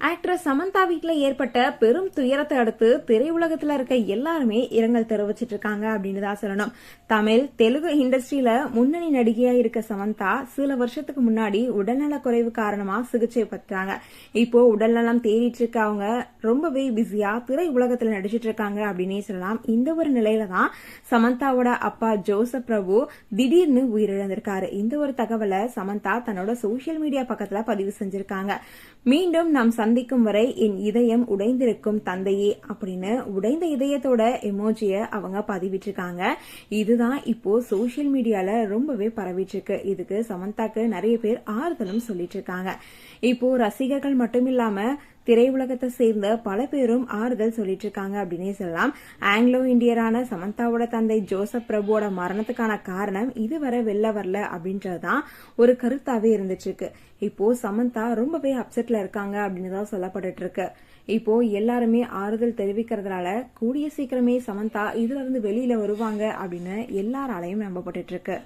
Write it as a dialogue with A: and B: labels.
A: Actress Samantha வீட்டில் ஏற்பட்ட பெரும் துயரத்தை அடுத்து திரையுலகத்தில் இருக்க எல்லாருமே இரங்கல் தெரிவிச்சிட்டு இருக்காங்க அப்படின்னு தான் சொல்லணும். தமிழ் தெலுங்கு இண்டஸ்ட்ரியில முன்னணி நடிகையா இருக்க சமந்தா சில வருஷத்துக்கு முன்னாடி உடல்நல குறைவு காரணமா சிகிச்சை பெற்றாங்க. இப்போ உடல்நலம் தேடிட்டு இருக்க அவங்க ரொம்பவே பிஸியா திரை நடிச்சிட்டு இருக்காங்க அப்படின்னே சொல்லலாம். இந்த ஒரு நிலையில தான் சமந்தாவோட அப்பா ஜோசப் பிரபு திடீர்னு உயிரிழந்திருக்காரு. இந்த ஒரு தகவலை சமந்தா தன்னோட சோஷியல் மீடியா பக்கத்துல பதிவு செஞ்சிருக்காங்க. மீண்டும் நம் சந்திக்கும் வரை என் இதயம் உடைந்திருக்கும் தந்தையே அப்படின்னு உடைந்த இதயத்தோட எமோஜிய அவங்க பதிவிட்டிருக்காங்க. இதுதான் இப்போ சோஷியல் மீடியால ரொம்பவே பரவிட்டு இருக்கு இதுக்கு சமந்தாக்கு நிறைய பேர் ஆறுதலும் சொல்லிட்டு இருக்காங்க இப்போ ரசிகர்கள் மட்டும் இல்லாம திரையுலகத்தை சேர்ந்த பல பேரும் ஆறுதல் சொல்லிட்டு இருக்காங்க அப்படின்னே சொல்லலாம். ஆங்கிலோ இந்தியரான சமந்தாவோட தந்தை ஜோசப் பிரபுவோட மரணத்துக்கான காரணம் இதுவரை வெளில வரல அப்படின்றதுதான் ஒரு கருத்தாவே இருந்துட்டு இருக்கு இப்போ சமந்தா ரொம்பவே அப்செட்ல இருக்காங்க அப்படின்னு தான் சொல்லப்பட்டு இருக்கு இப்போ எல்லாருமே ஆறுதல் தெரிவிக்கிறதுனால கூடிய சீக்கிரமே சமந்தா இதுல இருந்து வெளியில வருவாங்க அப்படின்னு எல்லாராலையும் நம்பப்பட்டு இருக்கு